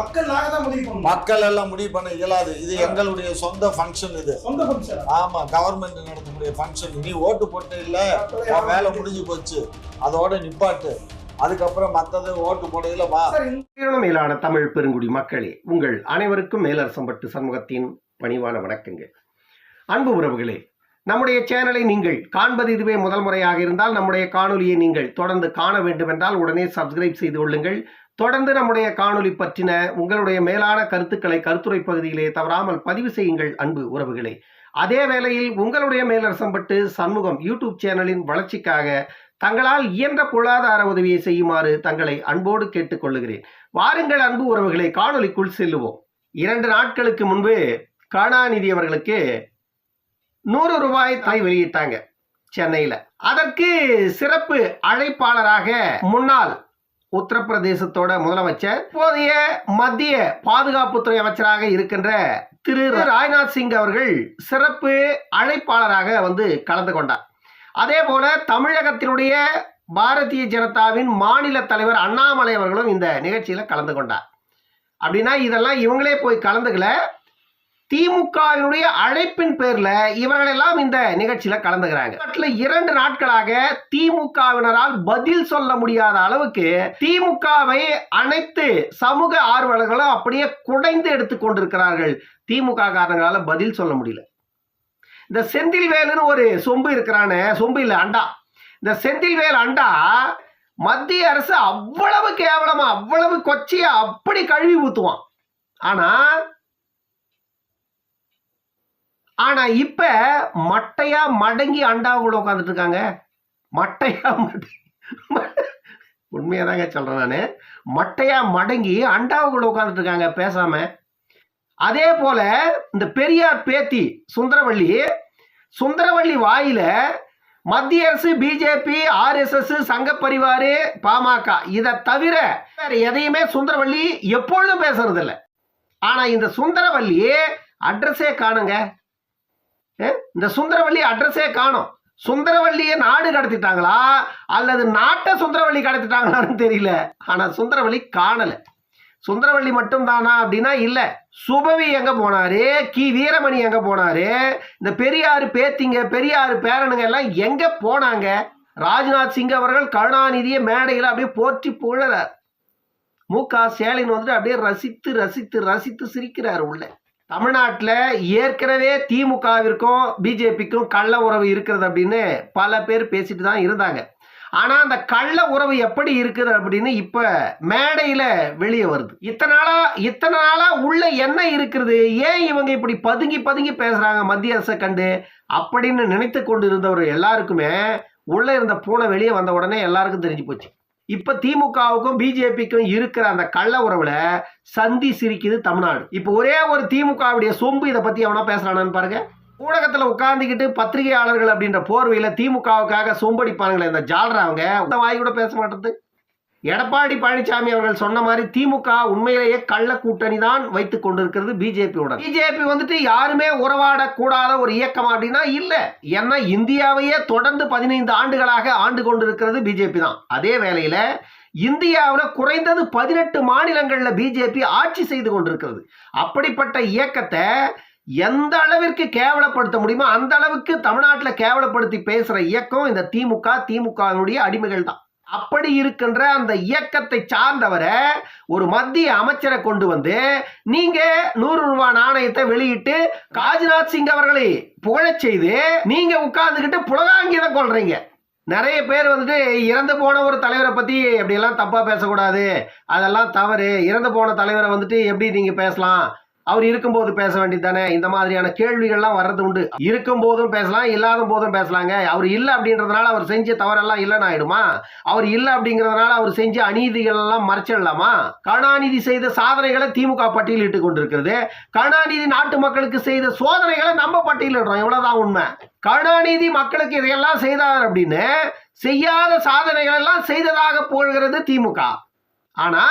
மக்கள் நாங்க தான் முடிவு பண்ணணும். மக்கள் எல்லாம் முடிவு பண்ண இயலாது. இது எங்களுடைய சொந்த ஃபங்க்ஷன் இது. சொந்த ஃபங்க்ஷன் ஆமா கவர்மெண்ட் நடத்தக்கூடிய ஃபங்க்ஷன் நீ ஓட்டு போட்டு இல்ல. வேலை முடிஞ்சு போச்சு. அதோட நிப்பாட்டு. அதுக்கப்புறம் மத்தது ஓட்டு போடையில வா. மேலான தமிழ் பெருங்குடி மக்களே உங்கள் அனைவருக்கும் மேலரசம்பட்டு சண்முகத்தின் பணிவான வணக்கங்கள். அன்பு உறவுகளே நம்முடைய சேனலை நீங்கள் காண்பது இதுவே முதல் முறையாக இருந்தால் நம்முடைய காணொலியை நீங்கள் தொடர்ந்து காண வேண்டுமென்றால் உடனே சப்ஸ்கிரைப் செய்து கொள்ளுங்கள். தொடர்ந்து நம்முடைய காணொலி பற்றின உங்களுடைய மேலான கருத்துக்களை கருத்துரை பகுதியிலே தவறாமல் பதிவு செய்யுங்கள் அன்பு உறவுகளே. அதே வேளையில் உங்களுடைய மேலரசம்பட்டு சண்முகம் யூடியூப் சேனலின் வளர்ச்சிக்காக தங்களால் இயன்ற பொருளாதார உதவியை செய்யுமாறு தங்களை அன்போடு கேட்டுக்கொள்ளுகிறேன். வாருங்கள் அன்பு உறவுகளை காணொளிக்குள் செல்லுவோம். இரண்டு நாட்களுக்கு முன்பு கருணாநிதி அவர்களுக்கு நூறு ரூபாய் தாய் வெளியிட்டாங்க சென்னையில். அதற்கு சிறப்பு அழைப்பாளராக முன்னாள் உத்தரப்பிரதேசத்தோட முதலமைச்சர் இப்போதைய மத்திய பாதுகாப்புத்துறை அமைச்சராக இருக்கின்ற திரு ராஜ்நாத் சிங் அவர்கள் சிறப்பு அழைப்பாளராக வந்து கலந்து கொண்டார். அதே போல தமிழகத்தினுடைய பாரதிய ஜனதாவின் மாநில தலைவர் அண்ணாமலை அவர்களும் இந்த நிகழ்ச்சியில் கலந்து கொண்டார். அப்படின்னா இதெல்லாம் இவங்களே போய் கலந்துக்கல. திமுகவினுடைய அழைப்பின் பேர்ல இவர்களெல்லாம் இந்த நிகழ்ச்சியில கலந்துக்கிறாங்க. இரண்டு நாட்களாக திமுகவினரால் பதில் சொல்ல முடியாத அளவுக்கு திமுகவை அனைத்து சமூக ஆர்வலர்களும் அப்படியே குடைந்து எடுத்துக் கொண்டிருக்கிறார்கள். திமுக காரணங்களால பதில் சொல்ல முடியல. இந்த செந்தில்வேலுன்னு ஒரு சொம்பு இருக்கிறானே சொம்பு இல்லை அண்டா. இந்த செந்தில்வேல் அண்டா மத்திய அரசு அவ்வளவு கேவலமா அவ்வளவு கொச்சையா அப்படி கழுவி ஊத்துவான். ஆனா ஆனா இப்ப மட்டையா மடங்கி அண்டாவுக்குள்ள உட்காந்துட்டு இருக்காங்க மட்டையா மடங்கி உண்மையா தாங்க சொல்றேன் நானு. மட்டையா மடங்கி அண்டாவுக்குள்ள உட்காந்துட்டு இருக்காங்க பேசாம. அதே போல இந்த பெரியார் பேத்தி சுந்தரவள்ளி சுந்தரவள்ளி வாயில மத்திய அரசு பிஜேபி ஆர்எஸ்எஸ் சங்க பரிவாரு பாமக இதை தவிர வேற எதையுமே சுந்தரவள்ளி எப்பொழுதும் பேசுறது இல்ல ஆனா இந்த சுந்தரவள்ளி அட்ரஸே காணுங்க. இந்த சுந்தரவள்ளி அட்ரஸே காணும். சுந்தரவள்ளியை நாடு கடத்திட்டாங்களா? அல்லது நாட்டை சுந்தரவள்ளி கடத்திட்டாங்களான்னு தெரியல. ஆனால் சுந்தரவள்ளி காணலை. சுந்தரவள்ளி மட்டும் தானா அப்படின்னா இல்லை. சுபவி எங்கே போனாரு? கி. வீரமணி எங்கே போனாரு? இந்த பெரியார் பேத்திங்க பெரியாரு பேரனுங்க எல்லாம் எங்கே போனாங்க? ராஜ்நாத் சிங் அவர்கள் கருணாநிதியை மேடையில் அப்படியே போற்றி புழறார் மு க ஸ்டாலின் வந்துட்டு அப்படியே ரசித்து ரசித்து ரசித்து சிரிக்கிறார் உள்ள. தமிழ்நாட்டில் ஏற்கனவே திமுகவிற்கும் பிஜேபிக்கும் கள்ள உறவு இருக்கிறது அப்படின்னு பல பேர் பேசிட்டு தான் இருந்தாங்க. ஆனால் அந்த கள்ள உறவு எப்படி இருக்குது அப்படின்னு இப்போ மேடையில் வெளியே வருது. இத்தனை நாளாக இத்தனை நாளாக உள்ள என்ன இருக்கிறது? ஏன் இவங்க இப்படி பதுங்கி பதுங்கி பேசுகிறாங்க மத்திய அரசை கண்டு? அப்படின்னு நினைத்து கொண்டு இருந்தவர் எல்லாருக்குமே உள்ளே இருந்த பூனை வெளியே வந்த உடனே எல்லாருக்கும் தெரிஞ்சு போச்சு. இப்ப திமுகவுக்கும் பிஜேபிக்கும் இருக்கிற அந்த கள்ள உறவுல சந்தி சிரிக்குது தமிழ்நாடு. இப்ப ஒரே ஒரு திமுகவுடைய சொம்பு இதை பத்தி அவனா பேசுறானான்னு பாருங்க. ஊடகத்துல உட்கார்ந்துக்கிட்டு பத்திரிகையாளர்கள் அப்படின்ற போர்வையில திமுகவுக்காக சொம்படிப்பானுங்களே இந்த ஜால்றாங்க இந்த வாய் கூட பேச மாட்டேது எடப்பாடி பழனிசாமி அவர்கள் சொன்ன மாதிரி திமுக உண்மையிலேயே கள்ள கூட்டணி தான் வைத்துக் கொண்டிருக்கிறது பிஜேபியோட பிஜேபி வந்துட்டு யாருமே உறவாட கூடாத ஒரு இயக்கம் அப்படின்னா இல்ல. ஏன்னா இந்தியாவையே தொடர்ந்து பதினைந்து ஆண்டுகளாக ஆண்டு கொண்டிருக்கிறது பிஜேபி தான். அதே வேளையில இந்தியாவில் குறைந்தது பதினெட்டு மாநிலங்களில் பிஜேபி ஆட்சி செய்து கொண்டிருக்கிறது. அப்படிப்பட்ட இயக்கத்தை எந்த அளவிற்கு கேவலப்படுத்த முடியுமோ அந்த அளவுக்கு தமிழ்நாட்டில் கேவலப்படுத்தி பேசுகிற இயக்கம் இந்த திமுக திமுகவினுடைய அடிமைகள் தான் அப்படி இருக்கின்ற அந்த இயக்கத்தை சார்ந்தவரை ஒரு மத்திய அமைச்சரை கொண்டு வந்து நீங்க நூறு ரூபாய் நாணயத்தை வெளியிட்டு ராஜ்நாத் சிங் அவர்களை புகழச் செய்து நீங்க உட்கார்ந்துக்கிட்டு புலகாங்கிதம் கொள்றீங்க நிறைய பேர் வந்துட்டு இறந்து போன ஒரு தலைவரை பத்தி எப்படியெல்லாம் தப்பா பேசக்கூடாது. அதெல்லாம் தவறு. இறந்து போன தலைவரை வந்துட்டு எப்படி நீங்க பேசலாம்? அவர் இருக்கும்போது பேச வேண்டியது தானே இந்த மாதிரியான கேள்விகள்லாம் வர்றது உண்டு. இருக்கும் போதும் பேசலாம் இல்லாத போதும் பேசலாங்க. அவர் இல்லை அப்படின்றதுனால அவர் செஞ்ச தவறெல்லாம் இல்லைன்னு ஆயிடுமா? அவர் இல்லை அப்படிங்கிறதுனால அவர் செஞ்ச அநீதிகள் எல்லாம் மறைச்சிடலாமா? கருணாநிதி செய்த சாதனைகளை திமுக பட்டியலிட்டு கொண்டிருக்கிறது. கருணாநிதி நாட்டு மக்களுக்கு செய்த சோதனைகளை நம்ம பட்டியலிடுறோம் இவ்வளவுதான் உண்மை. கருணாநிதி மக்களுக்கு இதையெல்லாம் செய்தார் அப்படின்னு செய்யாத சாதனைகள் எல்லாம் செய்ததாக போகிறது திமுக. ஆனா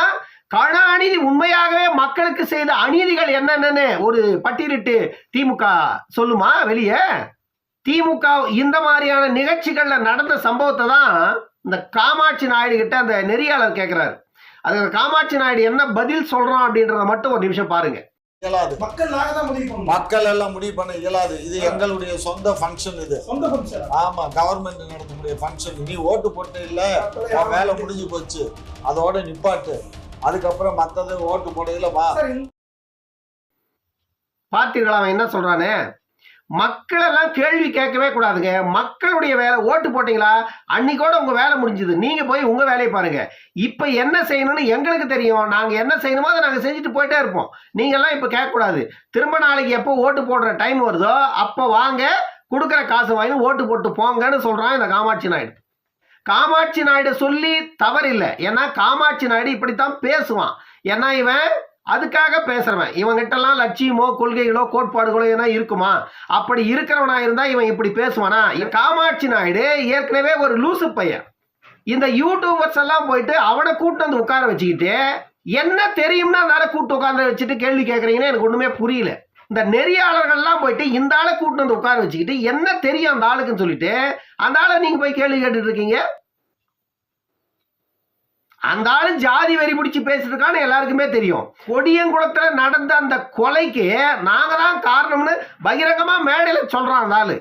கருணாநிதி உண்மையாகவே மக்களுக்கு செய்த அநீதிகள் என்னென்னு ஒரு பட்டியலிட்டு திமுக சொல்லுமா வெளியே? திமுக இந்த மாதிரியான நிகழ்ச்சிகள்ல நடந்த சம்பவத்தை தான் இந்த காமாட்சி நாயுடு கிட்ட அந்த நெறியாளர் கேட்கிறாரு அதுக்கு காமாட்சி நாயுடு என்ன பதில் சொல்றான் அப்படின்றத மட்டும் ஒரு நிமிஷம் பாருங்க. இயலாது. மக்கள் நாங்க தான் முடிவு பண்ணணும். மக்கள் எல்லாம் முடிவு பண்ண இயலாது. இது எங்களுடைய சொந்த ஃபங்க்ஷன் இது. சொந்த ஃபங்க்ஷன் ஆமா கவர்மெண்ட் நடத்தக்கூடிய ஃபங்க்ஷன் நீ ஓட்டு போட்டு இல்ல. வேலை முடிஞ்சு போச்சு. அதோட நிப்பாட்டு. அதுக்கப்புறம் மத்தது ஓட்டு போடையில வா. பார்த்தீர்களா அவன் என்ன சொல்றானே? மக்கள் எல்லாம் கேள்வி கேட்கவே கூடாதுங்க. மக்களுடைய வேலை ஓட்டு போட்டீங்களா? அன்னைக்கோட உங்க வேலை முடிஞ்சது. நீங்க போய் உங்க வேலையை பாருங்க. இப்ப என்ன செய்யணும்னு எங்களுக்கு தெரியும். நாங்க என்ன செய்யணுமோ அதை நாங்க செஞ்சுட்டு போயிட்டே இருப்போம். நீங்க எல்லாம் இப்ப கேட்க கூடாது திரும்ப நாளைக்கு எப்போ ஓட்டு போடுற டைம் வருதோ அப்ப வாங்க கொடுக்குற காசு வாங்கி ஓட்டு போட்டு போங்கன்னு சொல்றான் இந்த காமாட்சி நாயுடு. காமாட்சி நாயுடு சொல்லி தவறில்லை. ஏன்னா காமாட்சி நாயுடு இப்படித்தான் பேசுவான். ஏன்னா இவன் அதுக்காக பேசுறவன். இவங்கிட்டலாம் லட்சியமோ கொள்கைகளோ கோட்பாடுகளோ என்ன இருக்குமா? அப்படி இருக்கிறவனா இருந்தா இவன் இப்படி பேசுவானா? காமாட்சி நாயுடு ஏற்கனவே ஒரு லூசு பையன். இந்த யூடியூபர்ஸ் எல்லாம் போயிட்டு அவனை கூட்டு வந்து உட்கார வச்சுக்கிட்டு என்ன தெரியும்னா அதனால கூட்டு உட்காந்து வச்சுட்டு கேள்வி கேட்குறீங்கன்னு எனக்கு ஒண்ணுமே புரியல. இந்த நெறியாளர்கள்லாம் போயிட்டு இந்த ஆளை கூட்டு வந்து உட்கார வச்சுக்கிட்டு என்ன தெரியும் அந்த ஆளுக்குன்னு சொல்லிட்டு அந்த ஆளை நீங்க போய் கேள்வி கேட்டுட்டு இருக்கீங்க? அந்த ஆளு ஜாதி வெறி பிடிச்சி பேசிருக்கான்னு எல்லாருக்குமே தெரியும். கொடியங்குளத்துல நடந்த அந்த கொலைக்கு நாங்க தான் காரணம்னு பகிரங்கமா மேடையில சொல்றான் அந்த ஆளு.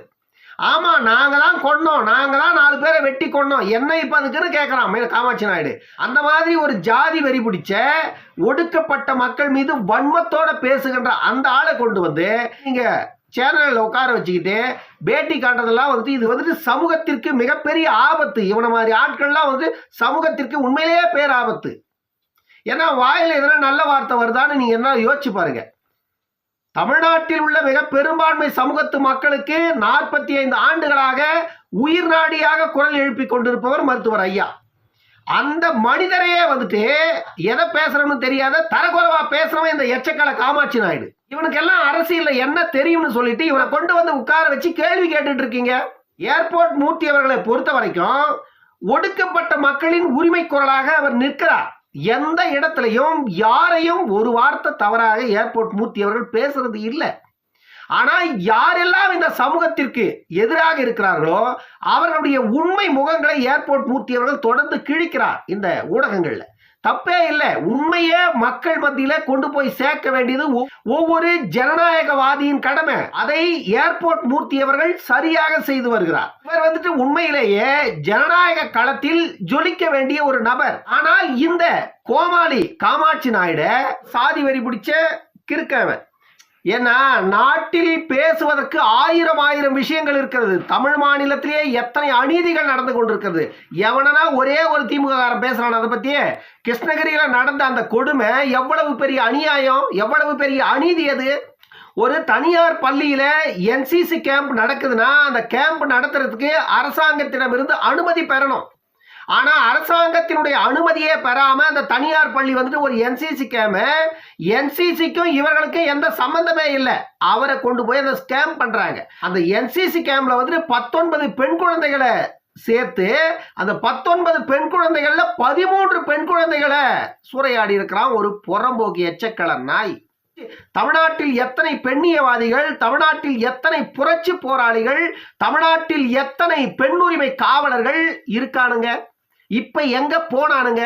ஆமா நாங்க தான் கொன்னோம். நாங்க தான் நாலு பேரை வெட்டி கொண்டோம் என்ன இப்ப அதுக்குன்னு கேட்கறான் மேல காமாட்சி நாயுடு. அந்த மாதிரி ஒரு ஜாதி வெறி பிடிச்ச ஒடுக்கப்பட்ட மக்கள் மீது வன்மத்தோட பேசுகின்ற அந்த ஆளை கொண்டு வந்து நீங்க சேனலில் உட்கார வச்சுக்கிட்டு பேட்டி காட்டுறதெல்லாம் வந்துட்டு இது வந்துட்டு சமூகத்திற்கு மிகப்பெரிய ஆபத்து. இவனை மாதிரி ஆட்கள்லாம் வந்து சமூகத்திற்கு உண்மையிலேயே பேர் ஆபத்து ஏன்னா வாயில எதனா நல்ல வார்த்தை வருதான்னு நீங்க என்ன யோசிச்சு பாருங்க. தமிழ்நாட்டில் உள்ள மிக பெரும்பான்மை சமூகத்து மக்களுக்கு நாற்பத்தி ஐந்து ஆண்டுகளாக உயிர் நாடியாக குரல் எழுப்பி கொண்டிருப்பவர் மருத்துவர் ஐயா. அந்த மனிதரையே வந்துட்டு எதை பேசுறோம்னு தெரியாத தரக்குறைவா பேசுறவன் இந்த எச்சக்கலை காமாட்சி நாயுடு. இவனுக்கு எல்லாம் அரசியல்ல என்ன தெரியும்னு சொல்லிட்டு இவனை கொண்டு வந்து உட்கார வச்சு கேள்வி கேட்டுட்டு இருக்கீங்க. ஏர்போர்ட் மூர்த்தி அவர்களை பொறுத்த வரைக்கும் ஒடுக்கப்பட்ட மக்களின் உரிமை குரலாக அவர் நிற்கிறார். எந்த இடத்துலையும் யாரையும் ஒரு வார்த்தை தவறாக ஏர்போர்ட் மூர்த்தி அவர்கள் பேசுறது இல்லை. ஆனால் யாரெல்லாம் இந்த சமூகத்திற்கு எதிராக இருக்கிறார்களோ அவர்களுடைய உண்மை முகங்களை ஏர்போர்ட் மூர்த்தி அவர்கள் தொடர்ந்து கிழிக்கிறார் இந்த ஊடகங்களில். தப்பே இல்லை. உண்மையே மக்கள் மத்தியில கொண்டு போய் சேர்க்க வேண்டியது ஒவ்வொரு ஜனநாயகவாதியின் கடமை. அதை ஏர்போர்ட் மூர்த்தி அவர்கள் சரியாக செய்து வருகிறார். இவர் வந்துட்டு உண்மையிலேயே ஜனநாயக களத்தில் ஜொலிக்க வேண்டிய ஒரு நபர். ஆனால் இந்த கோமாளி காமாட்சி நாயுட சாதி வரி பிடிச்ச கிறுக்கவன். ஏன்னா நாட்டில் பேசுவதற்கு ஆயிரம் ஆயிரம் விஷயங்கள் இருக்கிறது. தமிழ் மாநிலத்திலேயே எத்தனை அநீதிகள் நடந்து கொண்டிருக்கிறது. எவனனா ஒரே ஒரு திமுககாரன் பேசுறான் அதை பத்தியே. கிருஷ்ணகிரியில நடந்த அந்த கொடுமை எவ்வளவு பெரிய அநியாயம் எவ்வளவு பெரிய அநீதி அது? ஒரு தனியார் பள்ளியில என்சிசி கேம்ப் நடக்குதுன்னா அந்த கேம்ப் நடத்துறதுக்கு அரசாங்கத்திடமிருந்து அனுமதி பெறணும். ஆனால் அரசாங்கத்தினுடைய அனுமதியே பெறாமல் அந்த தனியார் பள்ளி வந்துட்டு ஒரு என்சிசி கேம என்சிசிக்கும் இவர்களுக்கும் எந்த சம்பந்தமே இல்லை. அவரை கொண்டு போய் அந்த ஸ்கேம் பண்ணுறாங்க அந்த என்சிசி கேமில் வந்துட்டு பத்தொன்பது பெண் குழந்தைகளை சேர்த்து அந்த பத்தொன்பது பெண் குழந்தைகள்ல பதிமூன்று பெண் குழந்தைகளை சூறையாடி இருக்கிறான் ஒரு புறம்போக்கு எச்சக்கலன் நாய். தமிழ்நாட்டில் எத்தனை பெண்ணியவாதிகள் தமிழ்நாட்டில் எத்தனை புரட்சி போராளிகள் தமிழ்நாட்டில் எத்தனை பெண் உரிமை காவலர்கள் இருக்கானுங்க? இப்ப எங்க போனானுங்க?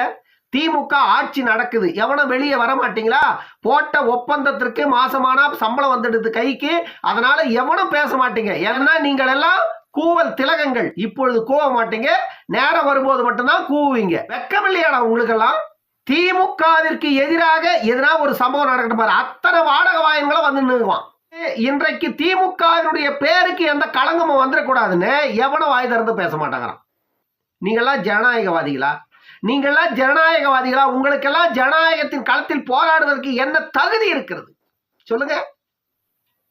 திமுக ஆட்சி நடக்குது. எவனும் வெளியே வர மாட்டீங்களா போட்ட ஒப்பந்தத்திற்கு மாசமானா சம்பளம் வந்துடுது கைக்கு. அதனால எவனும் பேச மாட்டீங்க. ஏன்னா நீங்கள் எல்லாம் கூவல் திலகங்கள். இப்பொழுது கூவ மாட்டீங்க. நேரம் வரும்போது மட்டும்தான் கூவுவீங்க. வெக்கமில்லையாடா உங்களுக்கெல்லாம்? திமுகவிற்கு எதிராக எதனா ஒரு சம்பவம் நடக்கட்டும் பாரு. அத்தனை வாடகை வாயன்களும் வந்து நிறுவான் இன்றைக்கு திமுகவினுடைய பேருக்கு எந்த களங்கமும் வந்துடக்கூடாதுன்னு எவனும் வாய் திறந்து பேச மாட்டாங்கிறான். நீங்கள்லாம் ஜனநாயகவாதிகளா? நீங்கள்லாம் ஜனநாயகவாதிகளா? உங்களுக்கெல்லாம் ஜனநாயகத்தின் களத்தில் போராடுவதற்கு என்ன தகுதி இருக்கிறது? சொல்லுங்க.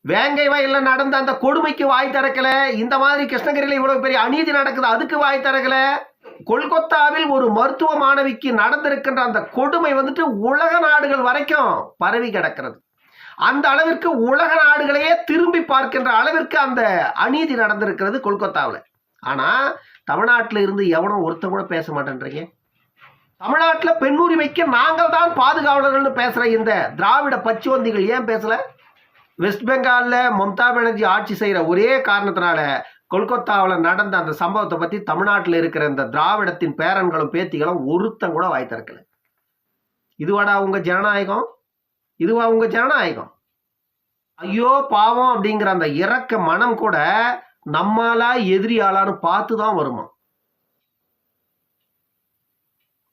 வேங்கை வயலில் நடந்த அந்த கொடுமைக்கு வாய் திறக்கல. இந்த மாதிரி கிருஷ்ணகிரியில் இவ்வளவு பெரிய அநீதி நடக்குது அதுக்கு வாய் திறக்கல. கொல்கத்தாவில் ஒரு மருத்துவ மாணவிக்கு நடந்திருக்கின்ற அந்த கொடுமை வந்துட்டு உலக நாடுகள் வரைக்கும் பரவி கிடக்கிறது. அந்த அளவிற்கு உலக நாடுகளையே திரும்பி பார்க்கின்ற அளவிற்கு அந்த அநீதி நடந்திருக்கிறது கொல்கத்தாவில். ஆனால் தமிழ்நாட்டில் இருந்து எவனும் ஒருத்தன் கூட பேச மாட்டேன்றீங்க? தமிழ்நாட்டில் பெண் உரிமைக்கு நாங்கள் தான் பாதுகாவலர்கள்னு பேசுகிற இந்த திராவிட பச்சுவந்திகள் ஏன் பேசலை? வெஸ்ட் பெங்காலில் மம்தா பானர்ஜி ஆட்சி செய்கிற ஒரே காரணத்தினால கொல்கத்தாவில் நடந்த அந்த சம்பவத்தை பற்றி தமிழ்நாட்டில் இருக்கிற இந்த திராவிடத்தின் பேரன்களும் பேத்திகளும் ஒருத்தம் கூட வாய் திறக்கல. இதுவாடா உங்க ஜனநாயகம்? இதுவா உங்க ஜனநாயகம்? ஐயோ பாவம் அப்படிங்கிற அந்த இறக்க மனம் கூட நம்மாலா எதிரி ஆளான்னு பார்த்து தான் வருமா?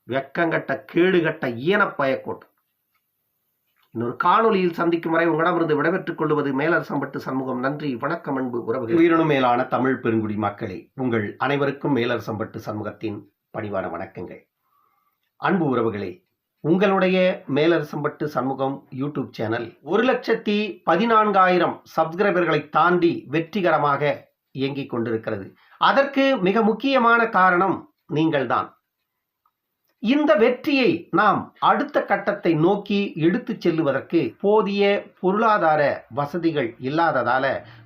வெக்கங்கட்ட கேடுகட்ட ஈனப்பய கூட்டம் இன்னொரு காணொலியில் சந்திக்கும் வரை உங்களிடமிருந்து விடைபெற்றுக் கொள்வது மேலரசம்பட்டு சண்முகம். நன்றி வணக்கம் அன்பு உறவுகள். உயிரினும் மேலான தமிழ் பெருங்குடி மக்களே உங்கள் அனைவருக்கும் மேலரசம்பட்டு சண்முகத்தின் பணிவான வணக்கங்கள். அன்பு உறவுகளே உங்களுடைய மேலரசம்பட்டு சண்முகம் யூடியூப் சேனல் ஒரு லட்சத்தி பதினான்காயிரம் சப்ஸ்கிரைபர்களை தாண்டி வெற்றிகரமாக இயங்கிக் கொண்டிருக்கிறது. அதற்கு மிக முக்கியமான காரணம் நீங்கள்தான். இந்த வெற்றியை நாம் அடுத்த கட்டத்தை நோக்கி எடுத்துச் செல்லுவதற்கு போதிய பொருளாதார வசதிகள் இல்லாததால